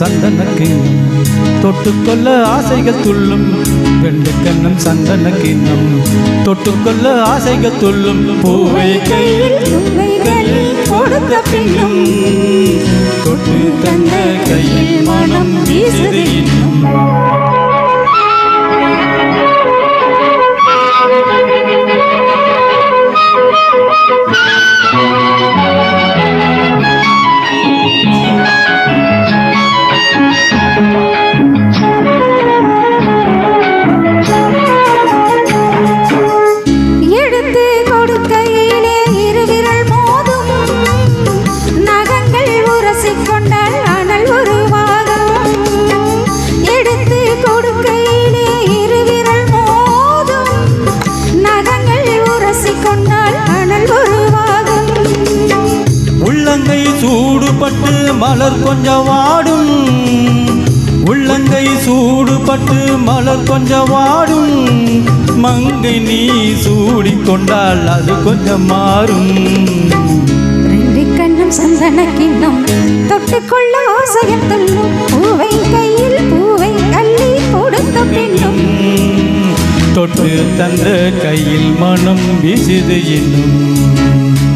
ரெண்டு கண்ணம் சந்தனக்கு. தொட்டுக்கொள்ள ஆசைகள் துள்ளும். வெண்டு கண்ணம் சந்தனக்கு நம் தொட்டுக்கொள்ள ஆசைகள் துள்ளும். பூவை கையில் கொடுத்த பின்னும். தொட்டு தந்த கையில் மனம் வீசுது. மலர் கொஞ்சம் வாடும். உள்ளங்கை சூடுபட்டு மலர் கொஞ்சம் வாடும். மங்கை நீ சூடிக்கொண்டால் அது கொஞ்சம் மாறும். ரெண்டு கண்ணும் சந்தன கிண்ணம். தொட்டுக்கொள்ள ஆசையம் துள்ளும். பூவை கையில் பூவை அள்ளி கொடுத்த பின்னும் தொட்டு தந்த கையில் மனம் வீசுது இன்னும்.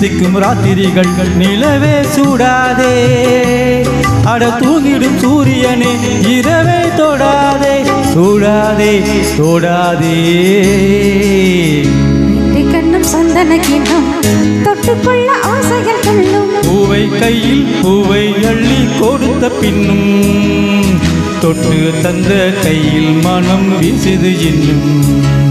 தித்திக்கும் ராத்திரிகள் நிலவே சூடாதே. அட தூங்கிடும் சூரியனே இரவே தொடாதே. சூடாதே தொடாதே. கண்ணும் சந்தன கிண்ணம் தொட்டுக்கொள்ள ஆசைகள் கொள்ளும். பூவை கையில் பூவை அள்ளி கொடுத்த பின்னும் தொட்டு தந்த கையில் மனம் வீசுது இன்னும்.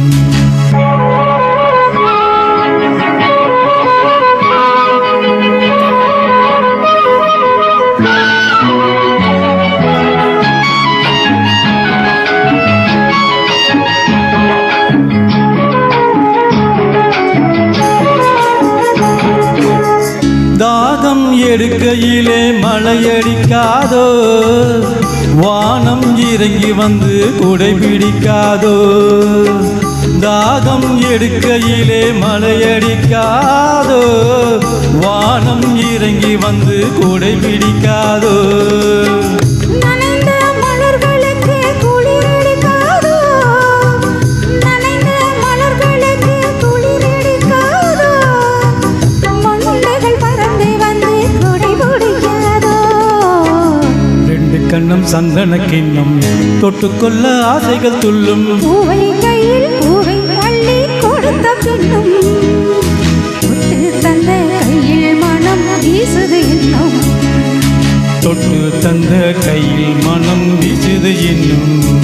எடுக்கையிலே மழையடிக்காதோ வானம் இறங்கி வந்து குடை பிடிக்காதோ தாகம் எடுக்கையிலே மழையடிக்காதோ வானம் இறங்கி வந்து குடை பிடிக்காதோ. ரெண்டு கண்ணம் சந்தன கிண்ணம் தொட்டுக்கொள்ள ஆசைகள் துள்ளும். பூவை கையில் பூவை அள்ளி கொடுத்த பின்னும் தொட்டு தந்த கையில் மனம் வீசுது இன்னும். தொட்டு தந்த கையில் மனம் வீசுது இன்னும்.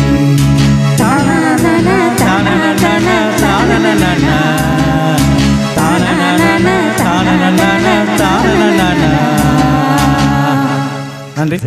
நன்றி.